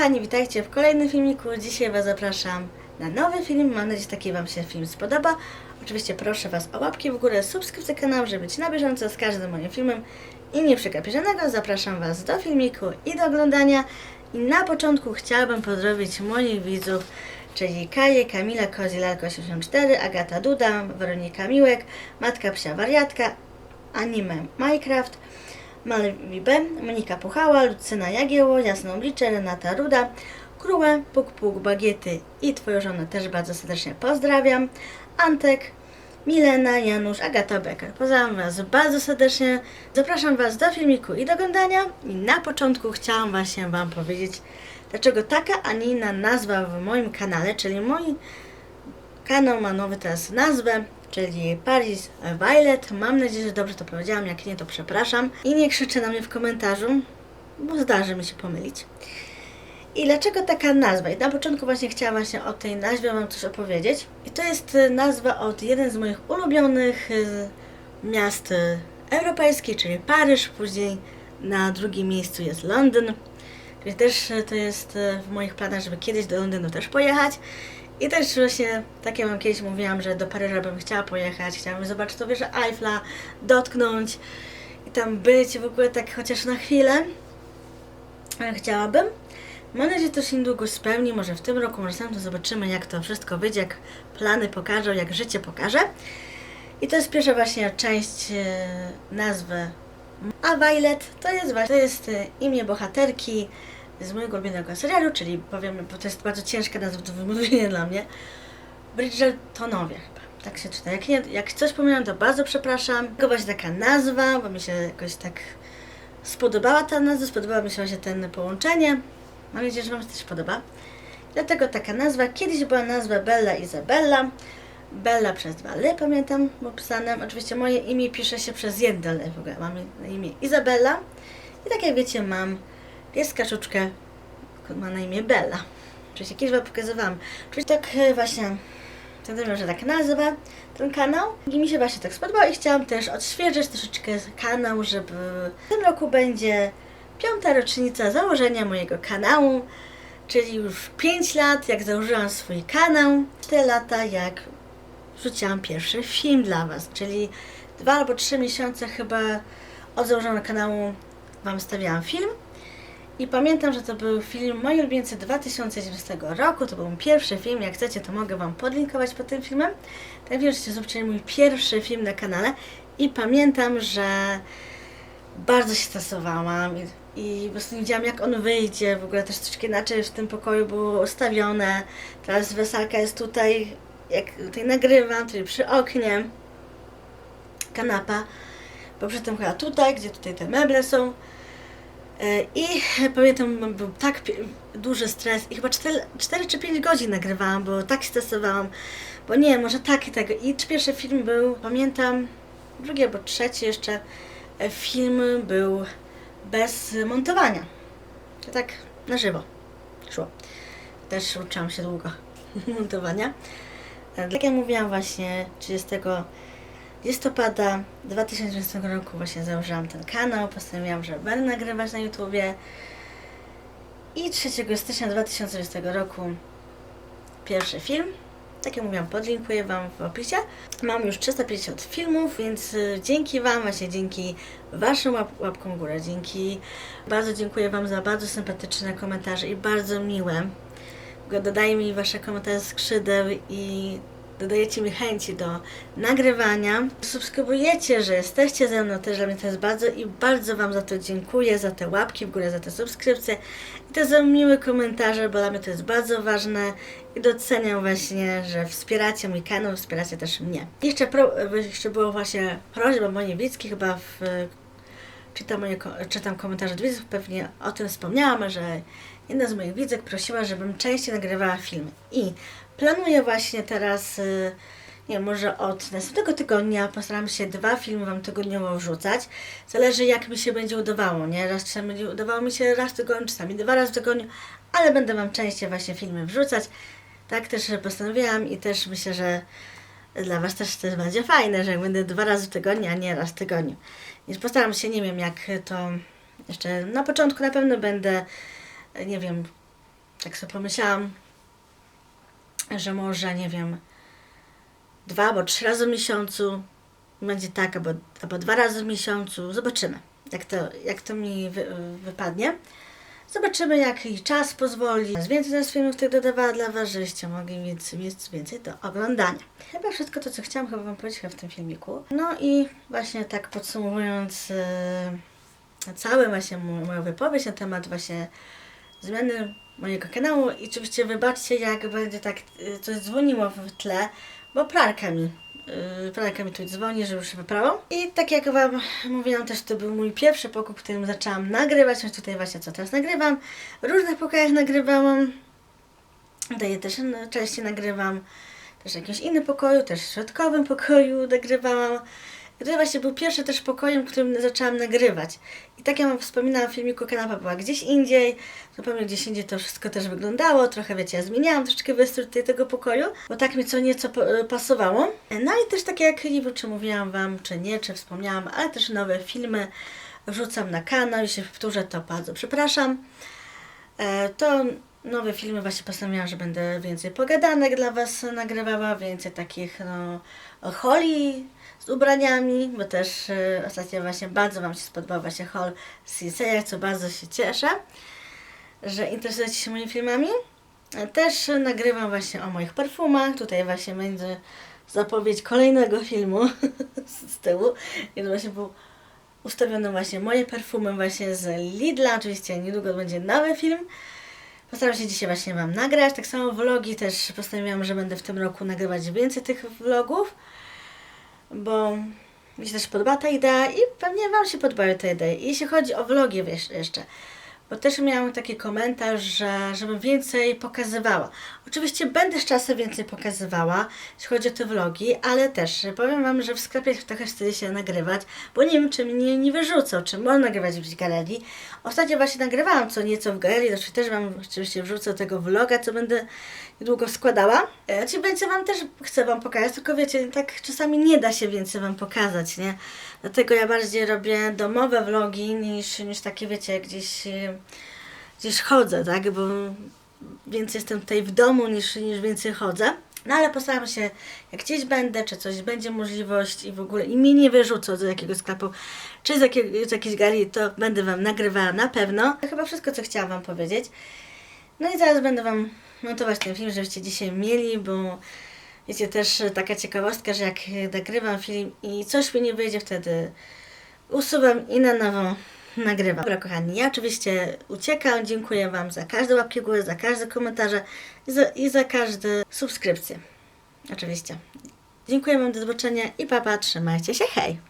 kochani, witajcie w kolejnym filmiku. Dzisiaj Was zapraszam na nowy film. Mam nadzieję, że taki Wam się film spodoba. Oczywiście proszę Was o łapki w górę, subskrypcję kanału, żeby być na bieżąco z każdym moim filmem i nie przegapić żadnego. Zapraszam Was do filmiku i do oglądania. I na początku chciałabym pozdrowić moich widzów, czyli Kaję, Kamila Kozilarko84, Agata Duda, Weronika Miłek, Matka Psia Wariatka, Anime Minecraft, Malwi B, Monika Puchała, Lucyna Jagieło, Jasną Liczę, Renata Ruda, Krułę, Puk Puk Bagiety i Twoją żonę też bardzo serdecznie pozdrawiam, Antek, Milena, Janusz, Agata Becker. Pozdrawiam Was bardzo serdecznie. Zapraszam Was do filmiku i do oglądania. I na początku chciałam właśnie Wam powiedzieć, dlaczego taka, a nie inna nazwa w moim kanale, czyli mój Kanał ma nowy teraz nazwę, czyli Paris Violet. Mam nadzieję, że dobrze to powiedziałam. Jak nie, to przepraszam. I nie krzyczę na mnie w komentarzu, bo zdarzy mi się pomylić. I dlaczego taka nazwa? I na początku właśnie chciałam właśnie o tej nazwie Wam coś opowiedzieć. I to jest e, nazwa od jeden z moich ulubionych e, miast e, europejskich, czyli Paryż. Później na drugim miejscu jest Londyn. Czyli też to jest w moich planach, żeby kiedyś do Londynu też pojechać. I też właśnie, tak jak Wam kiedyś mówiłam, że do Paryża bym chciała pojechać, chciałabym zobaczyć to wieżę Eiffla, dotknąć i tam być w ogóle tak chociaż na chwilę. Chciałabym. Mam nadzieję, że to się niedługo spełni, może w tym roku, może sam to zobaczymy, jak to wszystko wyjdzie, jak plany pokażą, jak życie pokaże. I to jest pierwsza właśnie część e, nazwy. A Violet to jest to jest e, imię bohaterki z mojego ulubionego serialu, czyli powiem, bo to jest bardzo ciężka nazwa do wymówienia dla mnie. Bridgertonowie chyba, tak się czyta. Jak, nie, jak coś pomyliłam, to bardzo przepraszam. To właśnie taka nazwa, bo mi się jakoś tak spodobała ta nazwa, spodobało mi się właśnie ten połączenie. Mam nadzieję, że Wam się też podoba. Dlatego taka nazwa. Kiedyś była nazwa Bella Izabella. Bella przez dwa L, pamiętam, opisane. Oczywiście moje imię pisze się przez jedno L w ogóle. Mam imię Izabella. I tak jak wiecie, mam pieska czuczkę, ma na imię Bella. Oczywiście kiedyś Wam pokazywałam. Czyli tak e, właśnie, ten że tak nazywa ten kanał. I mi się właśnie tak spodobało i chciałam też odświeżyć troszeczkę kanał, żeby w tym roku będzie piąta rocznica założenia mojego kanału, czyli już 5 lat jak założyłam swój kanał, 4 lata jak wrzuciłam pierwszy film dla Was, czyli dwa albo trzy miesiące chyba od założenia kanału Wam stawiałam film. I pamiętam, że to był film Moi ulubieńcy 2019 roku. To był pierwszy film. Jak chcecie, to mogę Wam podlinkować pod tym filmem. Ten film, żeście zobaczyli mój pierwszy film na kanale. I pamiętam, że bardzo się stresowałam i, i po prostu nie wiedziałam, jak on wyjdzie. W ogóle też troszkę inaczej w tym pokoju było ustawione. Teraz weselka jest tutaj, jak tutaj nagrywam, tutaj przy oknie. Kanapa. Bo przedtem chyba tutaj, gdzie tutaj te meble są. I pamiętam, był tak duży stres i chyba 4, 4 czy 5 godzin nagrywałam, bo tak stresowałam, bo nie, może tak i tego. I pierwszy film był, pamiętam, drugi albo trzeci jeszcze e, film był bez montowania. To tak na żywo szło. Też uczyłam się długo montowania. E, Tak jak mówiłam właśnie 30 listopada 2020 roku właśnie założyłam ten kanał, postanowiłam, że będę nagrywać na YouTubie i 3 stycznia 2020 roku pierwszy film. Tak jak mówiłam, podlinkuję Wam w opisie. Mam już 350 filmów, więc y, dzięki Wam, właśnie dzięki Waszym łap łapkom w górę, dzięki... Bardzo dziękuję Wam za bardzo sympatyczne komentarze i bardzo miłe. Bo Dodaje mi Wasze komentarze skrzydeł i dodajecie mi chęci do nagrywania. Subskrybujecie, że jesteście ze mną, też dla mnie to jest bardzo i bardzo Wam za to dziękuję, za te łapki w górę, za te subskrypcje i to za miłe komentarze, bo dla mnie to jest bardzo ważne i doceniam właśnie, że wspieracie mój kanał, wspieracie też mnie. Jeszcze, pro, jeszcze było właśnie prośba mojej Wicki, chyba w czytam, moje, czytam komentarze od widzów, pewnie o tym wspomniałam, że jedna z moich widzek prosiła, żebym częściej nagrywała filmy. I planuję właśnie teraz, y, nie może od następnego tygodnia postaram się dwa filmy Wam tygodniowo wrzucać. Zależy jak mi się będzie udawało, nie? Raz czasami będzie udawało mi się raz w tygodniu, czasami dwa razy w tygodniu, ale będę Wam częściej właśnie filmy wrzucać. Tak też postanowiłam i też myślę, że dla Was też to jest będzie fajne, że jak będę dwa razy w tygodniu, a nie raz w tygodniu. Więc postaram się, nie wiem jak to jeszcze na początku na pewno będę, nie wiem, tak sobie pomyślałam, że może, nie wiem, dwa albo trzy razy w miesiącu będzie tak, albo, albo dwa razy w miesiącu. Zobaczymy, jak to, jak to mi wy, wypadnie. Zobaczymy, jaki czas pozwoli. Więcej teraz filmów tych dodawała dla Was, żebyście mogli mieć, mieć więcej do oglądania. Chyba wszystko to, co chciałam chyba Wam powiedzieć w tym filmiku. No i właśnie tak podsumowując e, cały właśnie moją wypowiedź na temat właśnie zmiany mojego kanału i oczywiście wybaczcie, jak będzie tak y, coś dzwoniło w tle, bo pralka mi, yy, pralka mi tu dzwoni, że już się wyprałam. I tak jak Wam mówiłam też, to był mój pierwszy pokój, w którym zaczęłam nagrywać, więc tutaj właśnie co teraz nagrywam. W różnych pokojach nagrywałam, tutaj też no, częściej nagrywam, też w jakimś innym pokoju, też w środkowym pokoju nagrywałam. To właśnie był pierwszy też pokojem, w którym zaczęłam nagrywać. I tak jak wam wspominałam w filmiku, kanapa była gdzieś indziej, zupełnie gdzieś indziej to wszystko też wyglądało, trochę wiecie, ja zmieniałam troszeczkę wystrój tego pokoju, bo tak mi co nieco po- pasowało. No i też tak jak, nie wiem czy mówiłam wam, czy nie, czy wspomniałam, ale też nowe filmy wrzucam na kanał, jeśli powtórzę to bardzo przepraszam. E, to nowe filmy właśnie postanowiłam, że będę więcej pogadanek dla Was nagrywała, więcej takich no holi z ubraniami, bo też e, ostatnio właśnie bardzo Wam się spodobał właśnie haul z Sinseya, co bardzo się cieszę, że interesujecie się moimi filmami. E, Też nagrywam właśnie o moich perfumach, tutaj właśnie będzie zapowiedź kolejnego filmu z tyłu, to właśnie był ustawione właśnie moje perfumy właśnie z Lidla, oczywiście niedługo będzie nowy film. Postaram się dzisiaj właśnie Wam nagrać. Tak samo vlogi też postanowiłam, że będę w tym roku nagrywać więcej tych vlogów, bo mi się też podoba ta idea i pewnie Wam się podobają te idee. Jeśli chodzi o vlogi jeszcze, bo też miałam taki komentarz, że żebym więcej pokazywała. Oczywiście będę z czasem więcej pokazywała, jeśli chodzi o te vlogi, ale też powiem Wam, że w sklepie trochę wstydzi się nagrywać, bo nie wiem, czy mnie nie wyrzucą, czy można nagrywać w galerii. Ostatnio właśnie nagrywałam co nieco w galerii, zresztą też Wam oczywiście wrzucę tego vloga, co będę niedługo składała. E, Czy więcej Wam też chcę Wam pokazać, tylko wiecie, tak czasami nie da się więcej Wam pokazać, nie? Dlatego ja bardziej robię domowe vlogi niż, niż takie, wiecie, gdzieś, e, gdzieś chodzę, tak? Bo więcej jestem tutaj w domu niż, niż więcej chodzę. No ale postaram się, jak gdzieś będę, czy coś będzie możliwość i w ogóle i mnie nie wyrzucą do jakiegoś sklepu, czy z, jakiej, z jakiejś gali, to będę Wam nagrywała na pewno. To chyba wszystko, co chciałam Wam powiedzieć. No i zaraz będę Wam montować ten film, żebyście dzisiaj mieli, bo wiecie też taka ciekawostka, że jak nagrywam film i coś mi nie wyjdzie, wtedy usuwam i na nowo nagrywam. Dobra, kochani, ja oczywiście uciekam. Dziękuję Wam za każde łapki w górę, za każde komentarze i za, i za każde subskrypcje. Oczywiście. Dziękuję Wam, do zobaczenia i papa, trzymajcie się, hej!